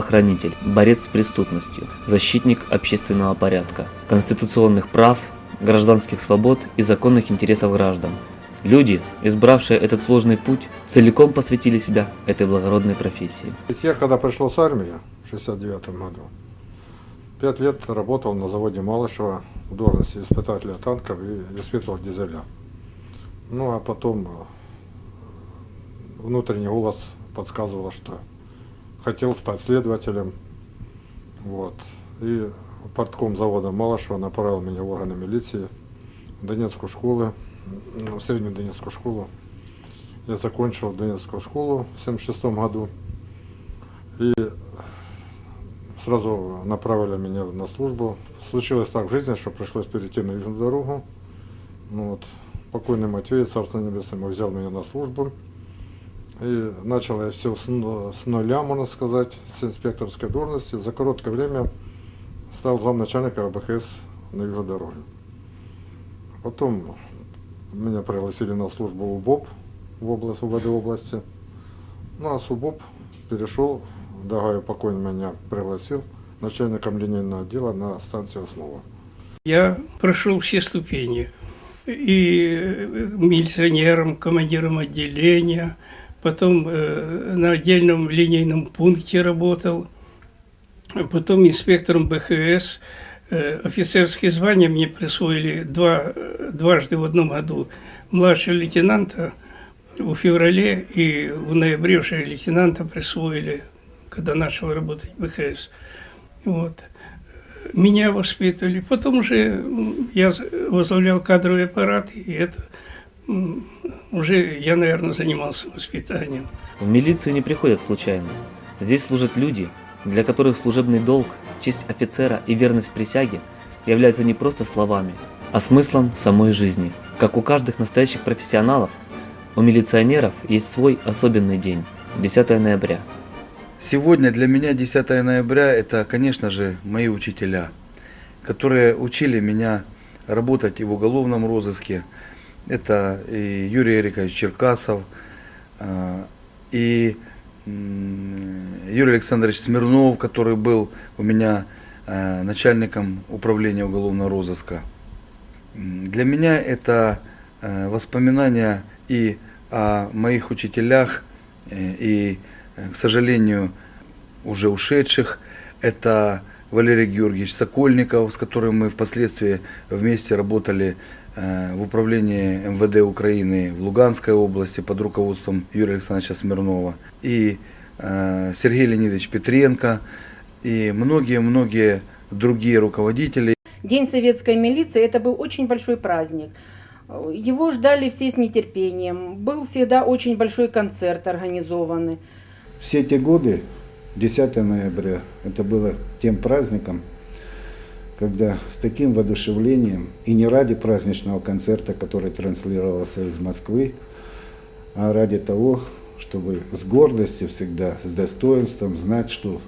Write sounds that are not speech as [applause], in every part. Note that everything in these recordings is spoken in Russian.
правоохранитель, борец с преступностью, защитник общественного порядка, конституционных прав, гражданских свобод и законных интересов граждан. Люди, избравшие этот сложный путь, целиком посвятили себя этой благородной профессии. Я когда пришел с армии в 69 году, пять лет работал на заводе Малышева в должности испытателя танков и испытывал дизеля. Ну а потом э, внутренний голос подсказывал, что хотел стать следователем. Вот. И портком завода Малышева направил меня в органы милиции в Донецкую школу, ну, в среднюю Донецкую школу. Я закончил Донецкую школу в 76 году. И сразу направили меня на службу. Случилось так в жизни, что пришлось перейти на южную дорогу. Ну вот, покойный Матвей, Царство Небесное, взял меня на службу. И начал я все с, с нуля, можно сказать, с инспекторской должности. За короткое время стал замначальника АБХС на южной дороге. Потом меня пригласили на службу в УБОП в область, УВД области. Ну а с УБОП перешел, Дагаю покойный меня пригласил начальником линейного отдела на станцию «Основа». Я прошел все ступени. И милиционером, командиром отделения, потом э, на отдельном линейном пункте работал, потом инспектором БХС. Э, Офицерские звания мне присвоили два, э, дважды в одном году. Младшего лейтенанта в феврале и в ноябре уже лейтенанта присвоили, когда начал работать БХС. Вот меня воспитывали. Потом уже я возглавлял кадровый аппарат, и это уже я, наверное, занимался воспитанием. В милицию не приходят случайно. Здесь служат люди, для которых служебный долг, честь офицера и верность присяге являются не просто словами, а смыслом самой жизни. Как у каждых настоящих профессионалов, у милиционеров есть свой особенный день – 10 ноября. Сегодня для меня 10 ноября это, конечно же, мои учителя, которые учили меня работать и в уголовном розыске. Это и Юрий Эрикович Черкасов, а, и Юрий Александрович Смирнов, который был у меня а, начальником управления уголовного розыска. Для меня это э, воспоминания и о моих учителях, э, и, э, к сожалению, уже ушедших. Это Валерий Георгиевич Сокольников, с которым мы впоследствии вместе работали э, в управлении МВД Украины в Луганской области под руководством Юрия Александровича Смирнова. И э, Сергей Леонидович Петренко, и многие-многие другие руководители. День советской милиции – это был очень большой праздник. Его ждали все с нетерпением. Был всегда очень большой концерт организованный. Все эти годы, 10 ноября, это было тем праздником, когда с таким воодушевлением, и не ради праздничного концерта, который транслировался из Москвы, а ради того, чтобы с гордостью всегда, с достоинством знать, что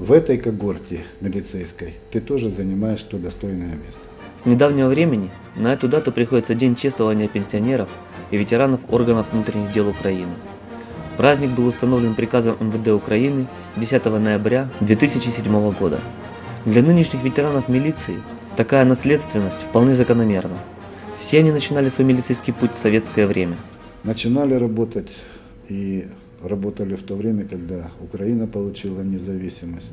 в этой когорте милицейской ты тоже занимаешь то достойное место. С недавнего времени на эту дату приходится День чествования пенсионеров и ветеранов органов внутренних дел Украины. Праздник был установлен приказом МВД Украины 10 ноября 2007 года. Для нынешних ветеранов милиции такая наследственность вполне закономерна. Все они начинали свой милицейский путь в советское время. начинали работать и работали в то время, когда Украина получила независимость.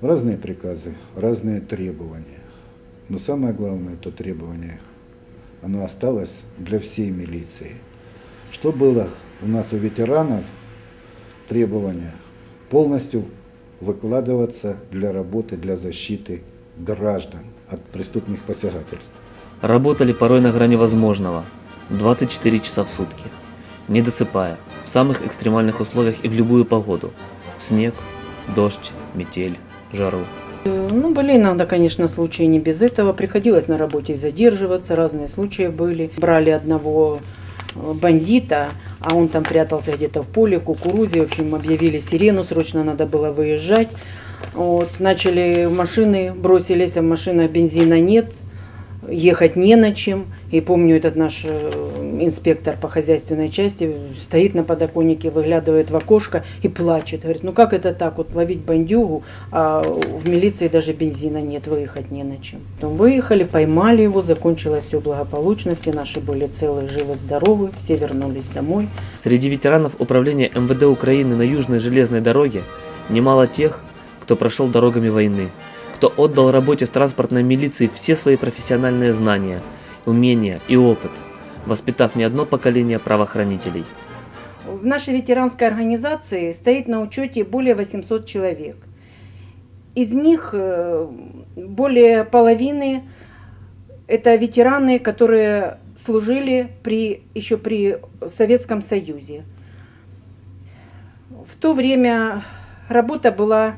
Разные приказы, разные требования. Но самое главное, то требование, оно осталось для всей милиции. Что было у нас у ветеранов? Требование полностью выкладываться для работы, для защиты граждан от преступных посягательств. Работали порой на грани возможного, 24 часа в сутки, не досыпая, в самых экстремальных условиях и в любую погоду. Снег, дождь, метель, жару. Ну, были иногда, конечно, случаи не без этого. Приходилось на работе и задерживаться, разные случаи были. Брали одного э, бандита, а он там прятался где-то в поле, в кукурузе. В общем, объявили сирену, срочно надо было выезжать. Вот, начали машины, бросились, а в машинах бензина нет, ехать не на чем. И помню, этот наш э, инспектор по хозяйственной части стоит на подоконнике, выглядывает в окошко и плачет. Говорит, ну как это так, вот ловить бандюгу, а в милиции даже бензина нет, выехать не на чем. Потом выехали, поймали его, закончилось все благополучно, все наши были целы, живы, здоровы, все вернулись домой. Среди ветеранов управления МВД Украины на Южной железной дороге немало тех, кто прошел дорогами войны, кто отдал работе в транспортной милиции все свои профессиональные знания, умения и опыт, воспитав не одно поколение правоохранителей. В нашей ветеранской организации стоит на учете более 800 человек. Из них э, более половины это ветераны, которые служили при, еще при Советском Союзе. В то время работа была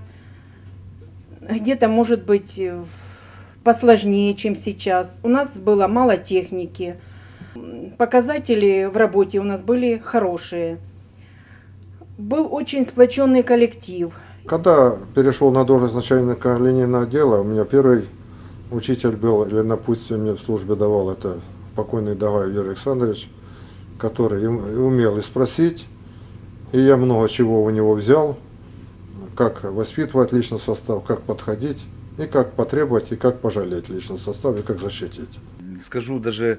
где-то, может быть, в- посложнее, чем сейчас. У нас было мало техники. Показатели в работе у нас были хорошие. Был очень сплоченный коллектив. Когда перешел на должность начальника линейного отдела, у меня первый учитель был, или напутствие мне в службе давал, это покойный Давай Юрий Александрович, который умел и спросить, и я много чего у него взял, как воспитывать личный состав, как подходить, и как потребовать, и как пожалеть личный состав, и как защитить. Скажу даже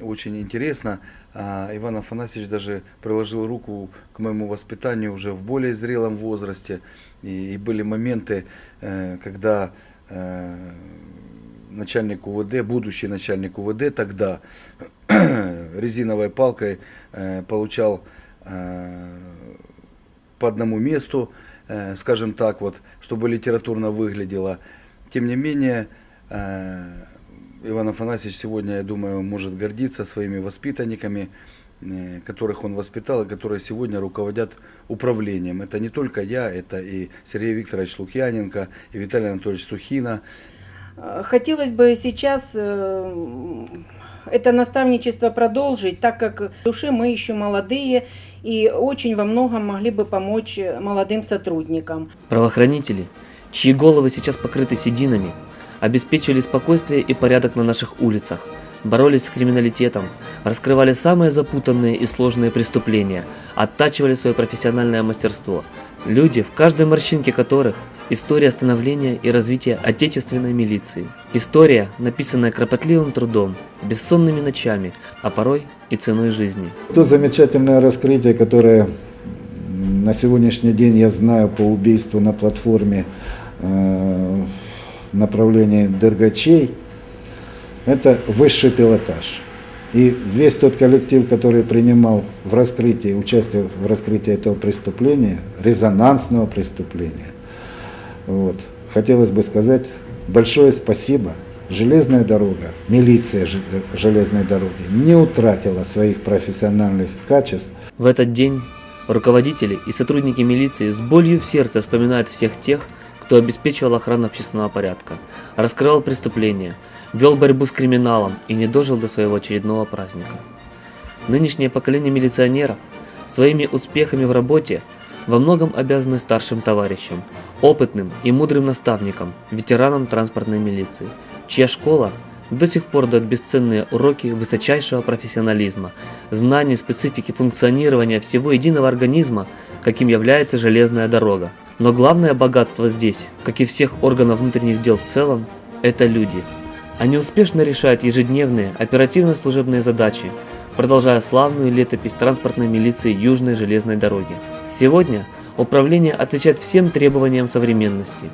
очень интересно, а, Иван Афанасьевич даже приложил руку к моему воспитанию уже в более зрелом возрасте. И, были моменты, э, когда э, начальник УВД, будущий начальник УВД тогда [clears throat] резиновой палкой э, получал по одному месту, скажем так, вот, чтобы литературно выглядело. Тем не менее, э, Иван Афанасьевич сегодня, я думаю, может гордиться своими воспитанниками, э, которых он воспитал и которые сегодня руководят управлением. Это не только я, это и Сергей Викторович Лукьяненко, и Виталий Анатольевич Сухина. Э, Хотелось бы сейчас э, это наставничество продолжить, так как в душе мы еще молодые и очень во многом могли бы помочь молодым сотрудникам. Правоохранители, чьи головы сейчас покрыты сединами, обеспечивали спокойствие и порядок на наших улицах, боролись с криминалитетом, раскрывали самые запутанные и сложные преступления, оттачивали свое профессиональное мастерство. Люди, в каждой морщинке которых история становления и развития отечественной милиции. История, написанная кропотливым трудом, бессонными ночами, а порой и ценой жизни. То замечательное раскрытие, которое на сегодняшний день я знаю по убийству на платформе э, в направлении Дергачей, это высший пилотаж. И весь тот коллектив, который принимал в раскрытии, участие в раскрытии этого преступления, резонансного преступления, вот, хотелось бы сказать большое спасибо. Железная дорога, милиция железной дороги не утратила своих профессиональных качеств, В этот день руководители и сотрудники милиции с болью в сердце вспоминают всех тех, кто обеспечивал охрану общественного порядка, раскрывал преступления, вел борьбу с криминалом и не дожил до своего очередного праздника. Нынешнее поколение милиционеров своими успехами в работе во многом обязаны старшим товарищам, опытным и мудрым наставникам, ветеранам транспортной милиции, чья школа до сих пор дает бесценные уроки высочайшего профессионализма, знаний специфики функционирования всего единого организма, каким является железная дорога. Но главное богатство здесь, как и всех органов внутренних дел в целом, это люди. Они успешно решают ежедневные оперативно-служебные задачи, продолжая славную летопись транспортной милиции Южной железной дороги. Сегодня управление отвечает всем требованиям современности.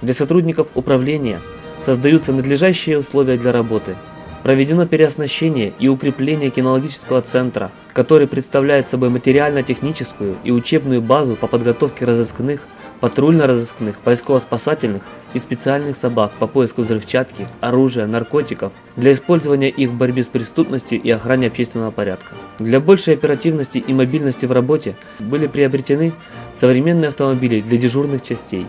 Для сотрудников управления создаются надлежащие условия для работы. Проведено переоснащение и укрепление кинологического центра, который представляет собой материально-техническую и учебную базу по подготовке разыскных, патрульно-розыскных, поисково-спасательных и специальных собак по поиску взрывчатки, оружия, наркотиков для использования их в борьбе с преступностью и охране общественного порядка. Для большей оперативности и мобильности в работе были приобретены современные автомобили для дежурных частей,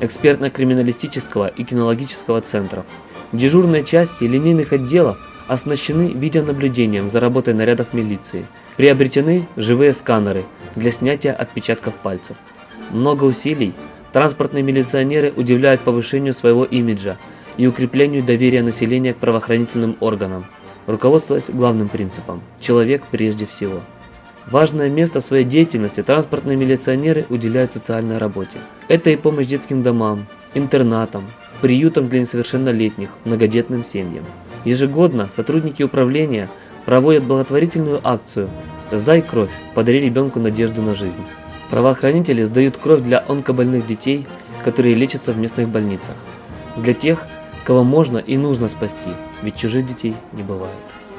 экспертно-криминалистического и кинологического центров. Дежурные части линейных отделов оснащены видеонаблюдением за работой нарядов милиции. Приобретены живые сканеры для снятия отпечатков пальцев. Много усилий транспортные милиционеры удивляют повышению своего имиджа и укреплению доверия населения к правоохранительным органам. руководствуясь главным принципом – человек прежде всего. Важное место в своей деятельности транспортные милиционеры уделяют социальной работе. Это и помощь детским домам, интернатам, приютам для несовершеннолетних, многодетным семьям. Ежегодно сотрудники управления проводят благотворительную акцию «Сдай кровь, подари ребенку надежду на жизнь». Правоохранители сдают кровь для онкобольных детей, которые лечатся в местных больницах. Для тех, кого можно и нужно спасти, ведь чужих детей не бывает.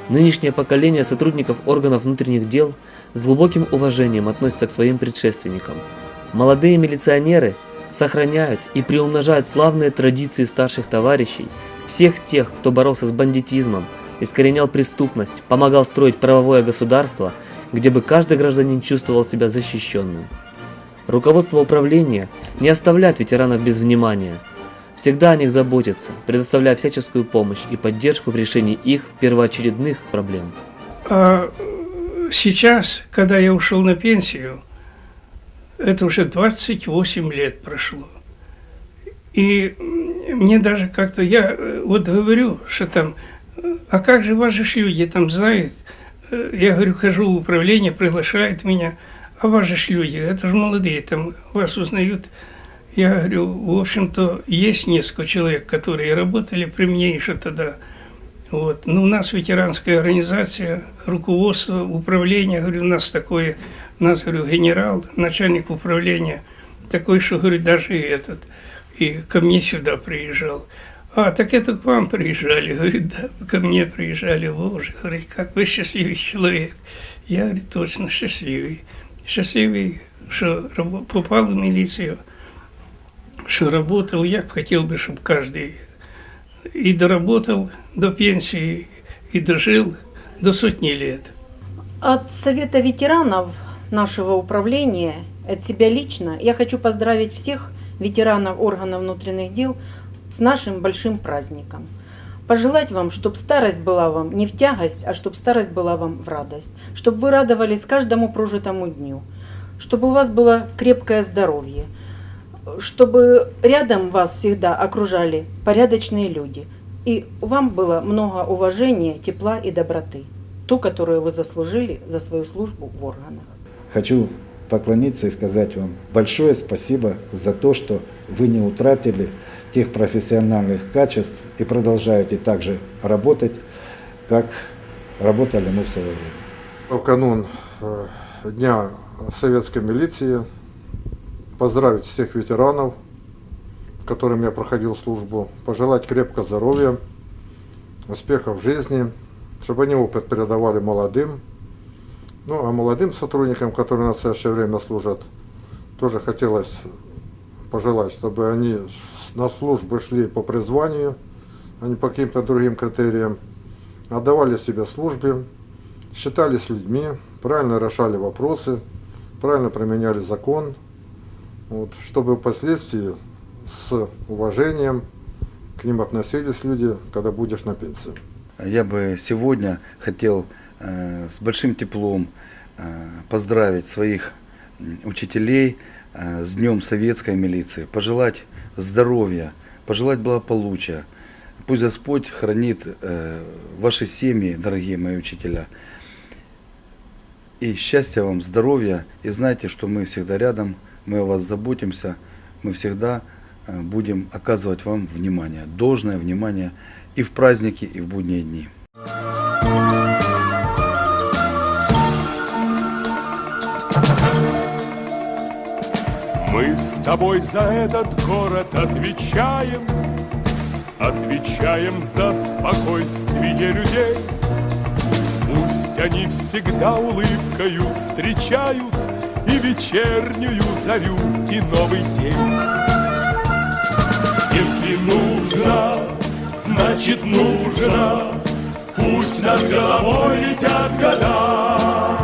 Нынешнее поколение сотрудников органов внутренних дел с глубоким уважением относится к своим предшественникам. Молодые милиционеры сохраняют и приумножают славные традиции старших товарищей, всех тех, кто боролся с бандитизмом, искоренял преступность, помогал строить правовое государство, где бы каждый гражданин чувствовал себя защищенным. Руководство управления не оставляет ветеранов без внимания, всегда о них заботится, предоставляя всяческую помощь и поддержку в решении их первоочередных проблем. А сейчас, когда я ушел на пенсию, это уже 28 лет прошло. И мне даже как-то, я э, вот говорю, что там, а как же ваши ж люди там знают? Э, Я говорю, хожу в управление, приглашают меня, а ваши ж люди, это же молодые, там вас узнают. Я говорю, в общем-то, есть несколько человек, которые работали при мне еще тогда. Вот. Ну, у нас ветеранская организация, руководство, управление, говорю, у нас такое, у нас, говорю, генерал, начальник управления, такой, что, говорю, даже и этот, и ко мне сюда приезжал. А, так это к вам приезжали, говорит, да, ко мне приезжали, боже, говорит, как вы счастливый человек. Я, говорю, точно счастливый. Счастливый, что попал в милицию, что работал, я хотел бы, чтобы каждый и доработал до пенсии, и дожил до сотни лет. От Совета ветеранов нашего управления, от себя лично, я хочу поздравить всех ветеранов органов внутренних дел с нашим большим праздником. Пожелать вам, чтобы старость была вам не в тягость, а чтобы старость была вам в радость. Чтобы вы радовались каждому прожитому дню. Чтобы у вас было крепкое здоровье. Чтобы рядом вас всегда окружали порядочные люди. И вам было много уважения, тепла и доброты. Ту, которую вы заслужили за свою службу в органах. Хочу поклониться и сказать вам большое спасибо за то, что вы не утратили тех профессиональных качеств и продолжаете также работать, как работали мы в свое время. В канун э, Дня советской милиции поздравить всех ветеранов, которым я проходил службу, пожелать крепкого здоровья, успехов в жизни, чтобы они опыт передавали молодым. Ну, а молодым сотрудникам, которые в настоящее время служат, тоже хотелось пожелать, чтобы они на службу шли по призванию, а не по каким-то другим критериям, отдавали себе службе, считались людьми, правильно решали вопросы, правильно применяли закон, вот, чтобы впоследствии с уважением к ним относились люди, когда будешь на пенсии. Я бы сегодня хотел э, с большим теплом э, поздравить своих учителей с Днем Советской милиции, пожелать здоровья, пожелать благополучия. Пусть Господь хранит э, ваши семьи, дорогие мои учителя. И счастья вам, здоровья. И знайте, что мы всегда рядом, мы о вас заботимся, мы всегда э, будем оказывать вам внимание, должное внимание и в праздники, и в будние дни. Мы тобой за этот город отвечаем, Отвечаем за спокойствие людей. Пусть они всегда улыбкою встречают И вечернюю зарю, и новый день. Если нужно, значит нужно, Пусть над головой летят года.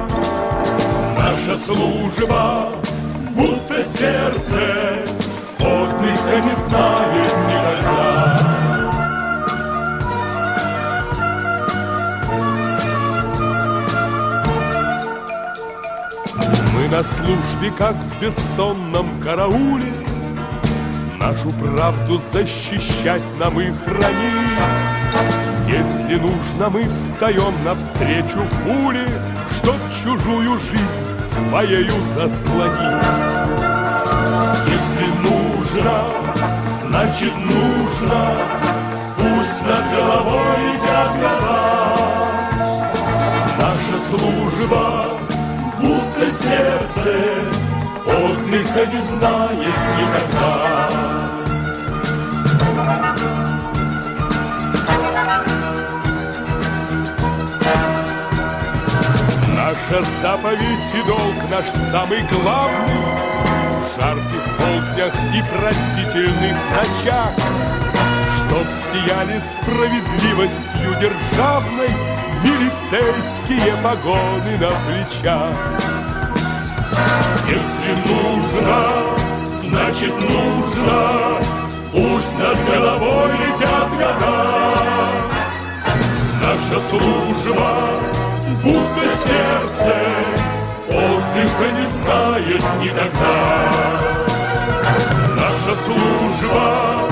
Наша служба, будто сердце, Отдыха не знает никогда. Мы на службе, как в бессонном карауле, Нашу правду защищать нам и хранить. Если нужно, мы встаем навстречу пули, Чтоб чужую жизнь своею заслонить. Если нужно, значит нужно, Пусть над головой летят года. Наша служба, будто сердце, Отдыха не знает никогда. Наша заповедь и долг наш самый главный. В жарких полднях и пронзительных ночах Чтоб сияли справедливостью державной Милицейские погоны на плечах. Если нужно, значит нужно Пусть над головой летят года Наша служба, будто сердце отдыха не знает никогда. Наша служба,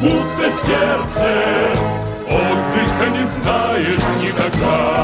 будто сердце отдыха не знает никогда.